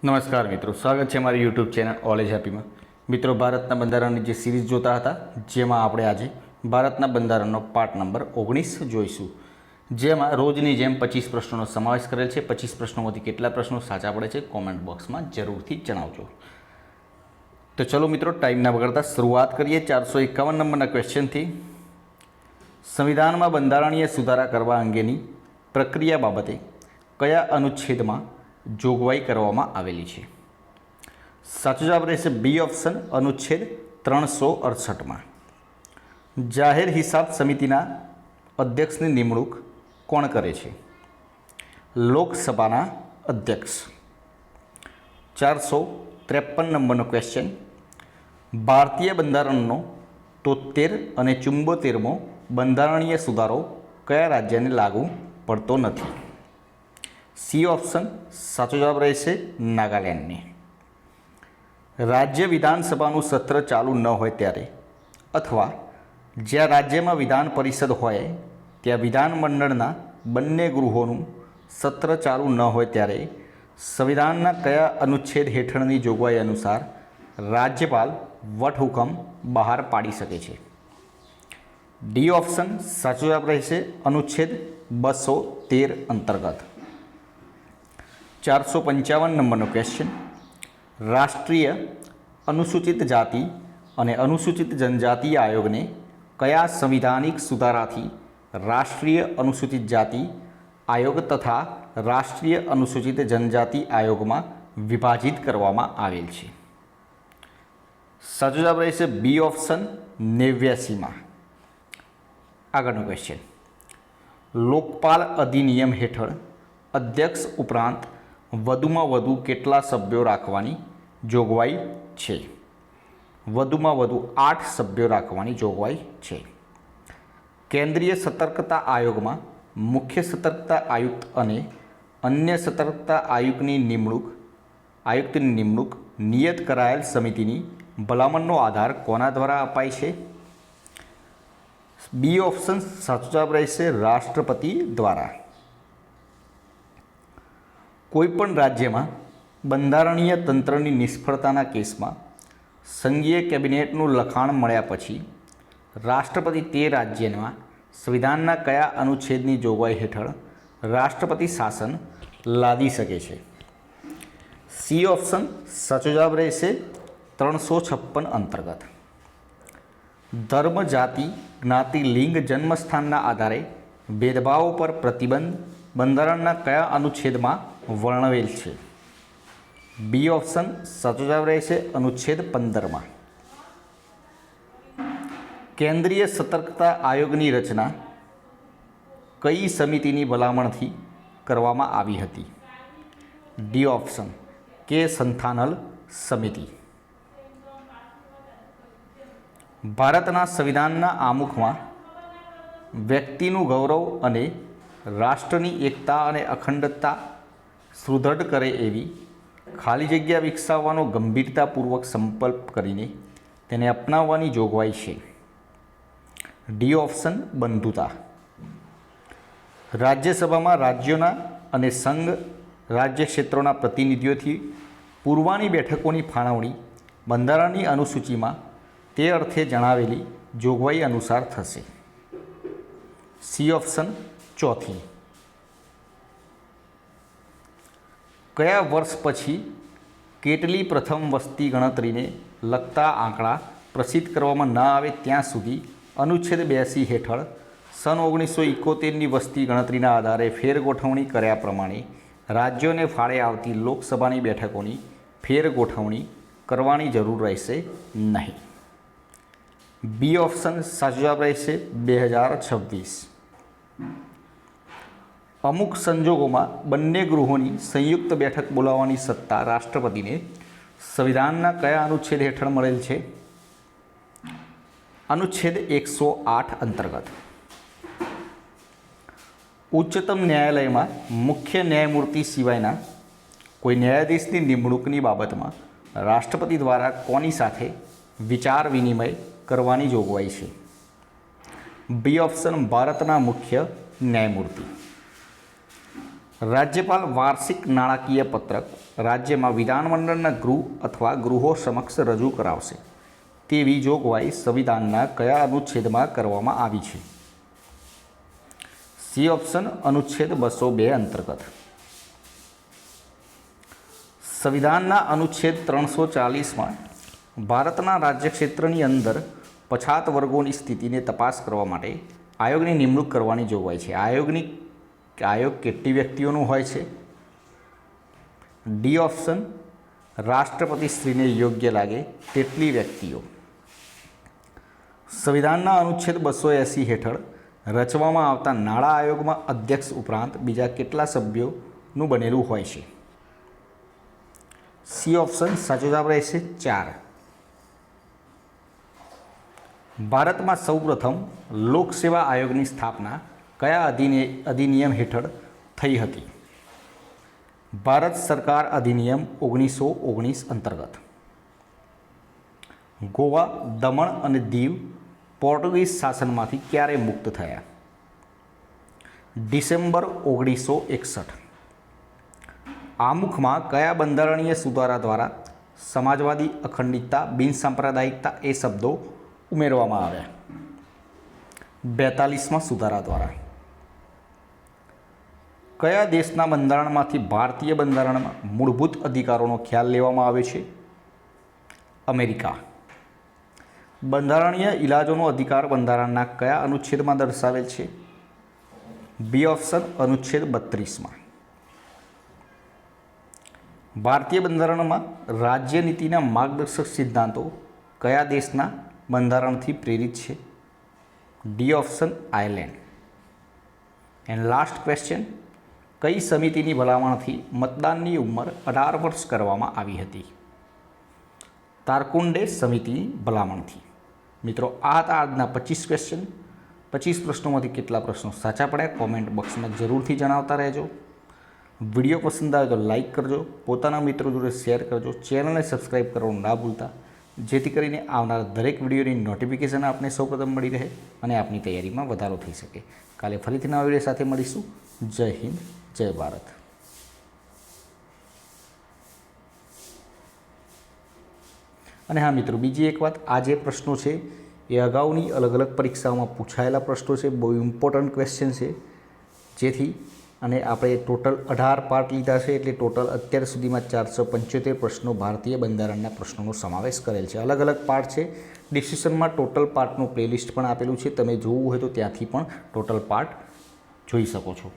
નમસ્કાર મિત્રો, સ્વાગત છે મારી યુટ્યુબ ચેનલ ઓલેજ હેપીમાં મિત્રો, ભારતના બંધારણની જે સિરીઝ જોતા હતા, જેમાં આપણે આજે ભારતના બંધારણનો પાર્ટ નંબર ઓગણીસ જોઈશું. જેમાં રોજની જેમ પચીસ પ્રશ્નોનો સમાવેશ કરેલ છે. પચીસ પ્રશ્નોમાંથી કેટલા પ્રશ્નો સાચા પડે છે કોમેન્ટ બોક્સમાં જરૂરથી જણાવજો. તો ચલો મિત્રો ટાઈમ ના બગડતા શરૂઆત કરીએ ચારસો એકાવન નંબરના ક્વેશ્ચનથી સંવિધાનમાં બંધારણીય સુધારા કરવા અંગેની પ્રક્રિયા બાબતે કયા અનુચ્છેદમાં જોગવાઈ કરવામાં આવેલી છે. સાચો જવાબ રહેશે બી ઓપ્શન, અનુચ્છેદ ત્રણસો અડસઠમાં જાહેર હિસાબ સમિતિના અધ્યક્ષની નિમણૂક કોણ કરે છે? લોકસભાના અધ્યક્ષ. ચારસો ત્રેપન નંબરનો ક્વેશ્ચન ભારતીય બંધારણનો તોતેર અને ચુંબોતેરમો બંધારણીય સુધારો કયા રાજ્યને લાગુ પડતો નથી? સી ઓપ્શન સાચો જવાબ રહેશે નાગાલેન્ડની. રાજ્ય વિધાનસભાનું સત્ર ચાલુ ન હોય ત્યારે અથવા જ્યાં રાજ્યમાં વિધાન પરિષદ હોય, ત્યાં વિધાનમંડળના બંને ગૃહોનું સત્ર ચાલુ ન હોય ત્યારે સંવિધાનના કયા અનુચ્છેદ હેઠળની જોગવાઈ અનુસાર રાજ્યપાલ વટહુકમ બહાર પાડી શકે છે? ડી ઓપ્શન સાચો જવાબ રહેશે અનુચ્છેદ બસો તેર અંતર્ગત. ચારસો પંચાવન નંબરનો ક્વેશ્ચન રાષ્ટ્રીય અનુસૂચિત જાતિ અને અનુસૂચિત જનજાતિ આયોગને કયા સંવિધાનિક સુધારાથી રાષ્ટ્રીય અનુસૂચિત જાતિ આયોગ તથા રાષ્ટ્રીય અનુસૂચિત જનજાતિ આયોગમાં વિભાજિત કરવામાં આવેલ છે? સાચો જવાબ રહેશે બી ઓપ્શન નેવ્યાસીમાં. આગળનો ક્વેશ્ચન લોકપાલ અધિનિયમ હેઠળ અધ્યક્ષ ઉપરાંત વધુમાં વધુ કેટલા સભ્યો રાખવાની જોગવાઈ છે? વધુમાં વધુ આઠ સભ્યો રાખવાની જોગવાઈ છે. કેન્દ્રીય સતર્કતા આયોગમાં મુખ્ય સતર્કતા આયુક્ત અને અન્ય સતર્કતા આયુક્તની નિમણૂક આયુક્તની નિમણૂક નિયત કરાયેલ સમિતિની ભલામણનો આધાર કોના દ્વારા અપાય છે? બી ઓપ્શન સાચો જવાબ રહેશે રાષ્ટ્રપતિ દ્વારા. કોઈપણ રાજ્યમાં બંધારણીય તંત્રની નિષ્ફળતાના કેસમાં સંઘીય કેબિનેટનું લખાણ મળ્યા પછી રાષ્ટ્રપતિ તે રાજ્યમાં સંવિધાનના કયા અનુચ્છેદની જોગવાઈ હેઠળ રાષ્ટ્રપતિ શાસન લાદી શકે છે? સી ઓપ્શન સાચો જવાબ રહેશે ત્રણસો છપ્પન અંતર્ગત. ધર્મ, જાતિ, જ્ઞાતિ, લિંગ, જન્મસ્થાનના આધારે ભેદભાવો પર પ્રતિબંધ બંધારણના કયા અનુચ્છેદમાં વર્ણવેલ છે. બી ઓપ્શન સાચો જવાબ રહેશે અનુચ્છેદ પંદરમાં. કેન્દ્રીય સતર્કતા આયોગની રચના કઈ સમિતિની ભલામણથી કરવામાં આવી હતી? ડી ઓપ્શન કે સંથાનલ સમિતિ. ભારતના સંવિધાનના આમુખમાં વ્યક્તિનું ગૌરવ અને રાષ્ટ્રની એકતા અને અખંડતા સુદૃઢ કરે એવી ખાલી જગ્યા વિકસાવવાનો ગંભીરતાપૂર્વક સંકલ્પ કરીને તેને અપનાવવાની જોગવાઈ છે. ડી ઓપ્શન બંધુતા. રાજ્યસભામાં રાજ્યોના અને સંઘ રાજ્ય ક્ષેત્રોના પ્રતિનિધિઓથી પૂર્વાની બેઠકોની ફાળવણી બંધારણની અનુસૂચિમાં તે અર્થે જણાવેલી જોગવાઈ અનુસાર થશે. સી ઓપ્શન ચોથી. કયા વર્ષ પછી કેટલી પ્રથમ વસ્તી ગણતરીને લગતા આંકડા પ્રસિદ્ધ કરવામાં ન આવે ત્યાં સુધી અનુચ્છેદ બ્યાસી હેઠળ સન ઓગણીસો એકોતેરની વસ્તી ગણતરીના આધારે ફેરગોઠવણી કર્યા પ્રમાણે રાજ્યોને ફાળે આવતી લોકસભાની બેઠકોની ફેરગોઠવણી કરવાની જરૂર રહેશે નહીં. બી ઓપ્શન સાચો જવાબ રહેશે બે હજાર છવ્વીસ. અમુક સંજોગોમાં બંને ગૃહોની સંયુક્ત બેઠક બોલાવવાની સત્તા રાષ્ટ્રપતિને સંવિધાનના કયા અનુચ્છેદ હેઠળ મળેલ છે? અનુચ્છેદ એકસો આઠ અંતર્ગત. ઉચ્ચતમ ન્યાયાલયમાં મુખ્ય ન્યાયમૂર્તિ સિવાયના કોઈ ન્યાયાધીશની નિમણૂકની બાબતમાં રાષ્ટ્રપતિ દ્વારા કોની સાથે વિચાર વિનિમય કરવાની જોગવાઈ છે? બી ઓપ્શન ભારતના મુખ્ય ન્યાયમૂર્તિ. રાજ્યપાલ વાર્ષિક નાણાકીય પત્રક રાજ્યમાં વિધાનમંડળના ગૃહ અથવા ગૃહો સમક્ષ રજૂ કરાવશે. તેવી જોગવાઈ સંવિધાનના કયા અનુચ્છેદમાં કરવામાં આવી છે? સી ઓપ્શન અનુચ્છેદ બસો બે અંતર્ગત. સંવિધાનના અનુચ્છેદ ત્રણસો ચાલીસમાં ભારતના રાજ્યક્ષેત્રની અંદર પછાત વર્ગોની સ્થિતિને તપાસ કરવા માટે આયોગની નિમણૂક કરવાની જોગવાઈ છે. આયોગની આયોગ કેટલી વ્યક્તિઓનું હોય છે? ડી ઓપ્શન, રાષ્ટ્રપતિ શ્રીને યોગ્ય લાગે તેટલી વ્યક્તિઓ. સંવિધાનના અનુચ્છેદ બસો એંસી હેઠળ રચવામાં આવતા નાણાં આયોગમાં અધ્યક્ષ ઉપરાંત બીજા કેટલા સભ્યોનું બનેલું હોય છે? સી ઓપ્શન, સાચો જવાબ રહેશે ચાર. ભારતમાં સૌપ્રથમ લોકસેવા આયોગની સ્થાપના કયા અધિનિ, અધિનિયમ હેઠળ થઈ હતી? ભારત સરકાર અધિનિયમ ઓગણીસો ઓગણીસ અંતર્ગત. ગોવા, દમણ અને દીવ પોર્ટુગીઝ શાસનમાંથી ક્યારે મુક્ત થયા? ડિસેમ્બર ઓગણીસો એકસઠ. આમુખમાં કયા બંધારણીય સુધારા દ્વારા સમાજવાદી અખંડિતતા, બિનસાંપ્રદાયિકતા એ શબ્દો ઉમેરવામાં આવ્યા? બેતાલીસમાં સુધારા દ્વારા. કયા દેશના બંધારણમાંથી ભારતીય બંધારણમાં મૂળભૂત અધિકારોનો ખ્યાલ લેવામાં આવે છે? અમેરિકા. બંધારણીય ઇલાજોનો અધિકાર બંધારણના કયા અનુચ્છેદમાં દર્શાવેલ છે? બી ઓપ્શન અનુચ્છેદ બત્રીસમાં. ભારતીય બંધારણમાં રાજ્ય નીતિના માર્ગદર્શક સિદ્ધાંતો કયા દેશના બંધારણથી પ્રેરિત છે? D option Ireland. And last question કઈ સમિતિની ભલામણથી મતદાનની ઉંમર અઢાર વર્ષ કરવામાં આવી હતી? તારકુંડે સમિતિની ભલામણથી. મિત્રો, આ હતા આજના પચીસ ક્વેશ્ચન પચીસ પ્રશ્નોમાંથી કેટલા પ્રશ્નો સાચા પડ્યા? કોમેન્ટ બોક્સમાં જરૂરથી જણાવતા રહેજો. વીડિયો પસંદ આવે તો લાઇક કરજો. પોતાના મિત્રો જોડે શેર કરજો. ચેનલને સબસ્ક્રાઈબ કરવાનું ના ભૂલતા. જેથી કરીને આવનાર દરેક વિડીયોની નોટિફિકેશન આપને સૌપ્રથમ મળી રહે અને આપની તૈયારીમાં વધારો થઈ શકે. કાલે ફરીથી નવા વીડિયો સાથે મળીશું. જય હિન્દ. જય ભારત. અને હા મિત્રો, બીજી એક વાત, આ જે પ્રશ્નો છે, એ અગાઉની અલગ અલગ પરીક્ષાઓમાં પૂછાયેલા પ્રશ્નો છે, બહુ ઇમ્પોર્ટન્ટ ક્વેશ્ચન છે. જેથી અને આપણે ટોટલ અઢાર પાર્ટ લીધા છે, એટલે ટોટલ અત્યાર સુધીમાં ચારસો પંચોતેર પ્રશ્નો ભારતીય બંધારણના પ્રશ્નોનો સમાવેશ કરેલ છે. અલગ અલગ પાર્ટ છે. ડિસ્ક્રિપ્શનમાં ટોટલ પાર્ટનું પ્લેલિસ્ટ પણ આપેલું છે. તમે જોવું હોય તો ત્યાંથી પણ ટોટલ પાર્ટ જોઈ શકો છો.